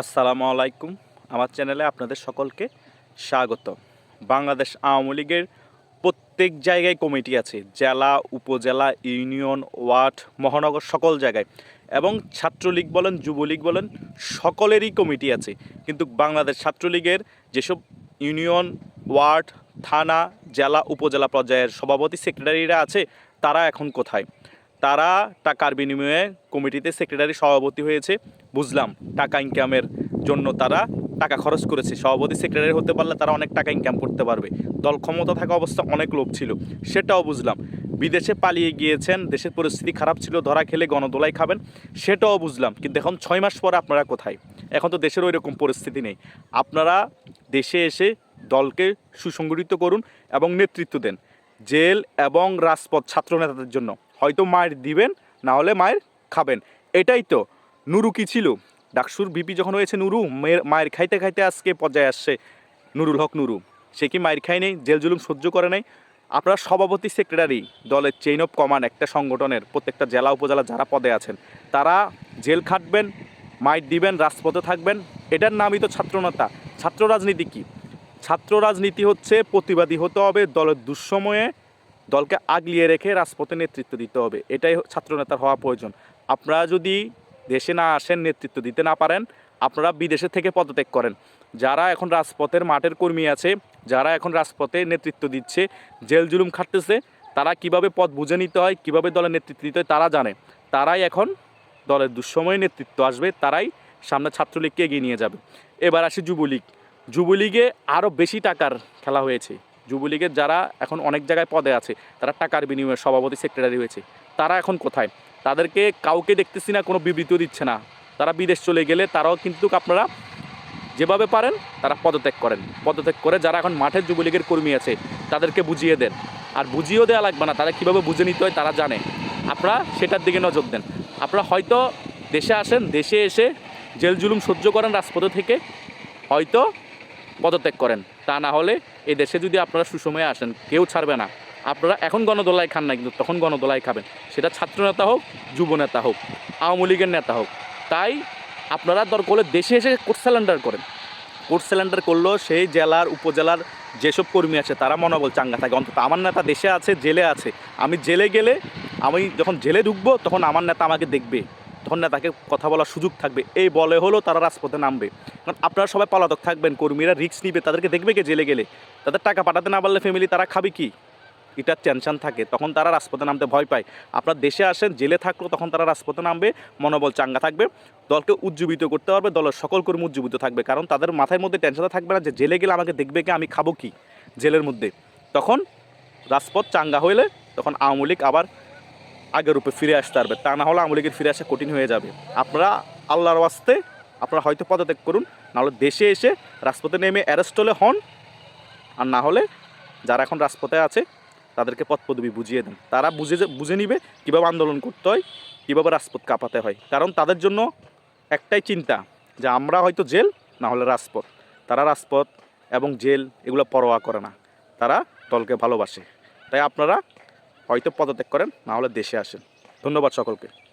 আসসালামু আলাইকুম। আমার চ্যানেলে আপনাদের সকলকে স্বাগত। বাংলাদেশ আওয়ামী লীগের প্রত্যেক জায়গায় কমিটি আছে, জেলা, উপজেলা, ইউনিয়ন, ওয়ার্ড, মহানগর, সকল জায়গায়। এবং ছাত্রলীগ বলেন, যুবলীগ বলেন, সকলেরই কমিটি আছে। কিন্তু বাংলাদেশ ছাত্রলীগের যেসব ইউনিয়ন, ওয়ার্ড, থানা, জেলা, উপজেলা পর্যায়ের সভাপতি, সেক্রেটারিরা আছে, তারা এখন কোথায়? তারা টাকার বিনিময়ে কমিটিতে সেক্রেটারি সভাপতি হয়েছে। বুঝলাম, টাকা ইনকামের জন্য তারা টাকা খরচ করেছে। সভাপতি সেক্রেটারি হতে পারলে তারা অনেক টাকা ইনকাম করতে পারবে। দল ক্ষমতা থাকা অবস্থা অনেক লোভ ছিল, সেটাও বুঝলাম। বিদেশে পালিয়ে গিয়েছেন, দেশের পরিস্থিতি খারাপ ছিল, ধরা খেলে গণদোলাই খাবেন, সেটাও বুঝলাম। কিন্তু এখন ছয় মাস পরে আপনারা কোথায়? এখন তো দেশের ওই রকম পরিস্থিতি নেই। আপনারা দেশে এসে দলকে সুসংগঠিত করুন এবং নেতৃত্ব দেন। জেল এবং রাজপথ ছাত্র নেতাদের জন্য। হয়তো মায়ের দিবেন, না হলে মায়ের খাবেন। এটাই তো। নুরু কি ছিল? ডাকসুর বিপি যখন হয়েছে নুরু, মেয়ের, মায়ের খাইতে খাইতে আজকে পর্যায়ে আসছে নুরুল হক নুরু। সে কি মায়ের খায় নেই, জেল জুলুম সহ্য করে নাই? আপনার সভাপতি সেক্রেটারি দলের চেইন অফ কমান্ড একটা সংগঠনের প্রত্যেকটা জেলা উপজেলা যারা পদে আছেন, তারা জেল খাটবেন মাইট দিবেন, রাজপথে থাকবেন। এটার নামই তো ছাত্রনেতা। ছাত্র রাজনীতি কী? ছাত্র রাজনীতি হচ্ছে প্রতিবাদী হতে হবে দলের দুঃসময়ে দলকে আগলিয়ে রেখে রাজপথে নেতৃত্ব দিতে হবে। এটাই ছাত্রনেতার হওয়া প্রয়োজন। আপনারা যদি দেশে না আসেন, নেতৃত্ব দিতে না পারেন, আপনারা বিদেশে থেকে পদত্যাগ করেন। যারা এখন রাজপথের মাঠের কর্মী আছে, যারা এখন রাজপথে নেতৃত্ব দিচ্ছে, জেল জুলুম খাটতেছে, তারা কীভাবে পদ বুঝে নিতে হয়, কীভাবে দলের নেতৃত্ব দিতে হয়, তারা জানে। তারাই এখন দলের দুঃসময়ে নেতৃত্ব আসবে, তারাই সামনে ছাত্রলীগকে এগিয়ে নিয়ে যাবে। এবার আসি যুবলীগ। যুবলীগে আরও বেশি টাকার খেলা হয়েছে। যুবলীগের যারা এখন অনেক জায়গায় পদে আছে, তারা টাকার বিনিময়ে সভাপতি সেক্রেটারি হয়েছে। তারা এখন কোথায়? তাদেরকে কাউকে দেখতেছি না, কোনো বিবৃতিও দিচ্ছে না। তারা বিদেশ চলে গেলে তারাও কিন্তু আপনারা যেভাবে পারেন, তারা পদত্যাগ করেন। পদত্যাগ করে যারা এখন মাঠের যুবলীগের কর্মী আছে, তাদেরকে বুঝিয়ে দেন। আর বুঝিয়েও দেওয়া লাগবে না, তারা কীভাবে বুঝে নিতে হয় তারা জানে। আপনারা সেটার দিকে নজর দেন। আপনারা হয়তো দেশে আসেন, দেশে এসে জেল জুলুম সহ্য করেন রাজপথে থেকে, হয়তো পদত্যাগ করেন। তা না হলে এই দেশে যদি আপনারা সুসময়ে আসেন, কেউ ছাড়বে না। আপনারা এখন গণদোলায় খান না, কিন্তু তখন গণদোলায় খাবেন। সেটা ছাত্র নেতা হোক যুব নেতা হোক, আওয়ামী লীগের নেতা হোক। তাই আপনারা দরকার হলে দেশে এসে কোর্ট স্যালেন্ডার করেন। কোর্ট স্যালেন্ডার করলেও সেই জেলার, উপজেলার যেসব কর্মী আছে, তারা মনোবল চাঙ্গা থাকে। অন্তত আমার নেতা দেশে আছে, জেলে আছে। আমি জেলে গেলে, আমি যখন জেলে ঢুকবো, তখন আমার নেতা আমাকে দেখবে। তখন নেতাকে কথা বলার সুযোগ থাকবে। এই বলে হলো তারা রাজপথে নামবে। কারণ আপনারা সবাই পলাতক থাকবেন, কর্মীরা রিস্ক নিবে, তাদেরকে দেখবে কে জেলে গেলে। তাদের টাকা পাঠাতে না পারলে ফ্যামিলি তারা খাবে কি? এটার টেনশন থাকে, তখন তারা রাজপথে নামতে ভয় পায়। আপনার দেশে আসেন, জেলে থাকল, তখন তারা রাজপথে নামবে, মনোবল চাঙ্গা থাকবে, দলকে উজ্জীবিত করতে পারবে, দলের সকল কর্মী উজ্জীবিত থাকবে, কারণ তাদের মাথার মধ্যে টেনশনটা থাকবে না যে জেলে গেলে আমাকে দেখবে কি, আমি খাব কি? জেলের মধ্যে। তখন রাজপথ চাঙ্গা হইলে, তখন আওয়ামী লীগ আবার আগের রূপে ফিরে আসতে পারবে। তা না হলে আওয়ামী লীগের ফিরে আসা কঠিন হয়ে যাবে। আপনারা আল্লাহর ওয়াস্তে আপনারা হয়তো পদত্যাগ করুন, নাহলে দেশে এসে রাজপথে নেমে অ্যারেস্ট হলে হন, আর না হলে যারা এখন রাজপথে আছে, তাদেরকে পথ পদবি বুঝিয়ে দেন। তারা বুঝে বুঝে নিবে কীভাবে আন্দোলন করতে হয়, কীভাবে রাজপথ কাঁপাতে হয়। কারণ তাদের জন্য একটাই চিন্তা যে আমরা হয়তো জেল, না হলে রাজপথ। তারা রাজপথ এবং জেল এগুলো পরোয়া করে না। তারা দলকে ভালোবাসে। তাই আপনারা হয়তো পদত্যাগ করেন, না হলে দেশে আসেন। ধন্যবাদ সকলকে।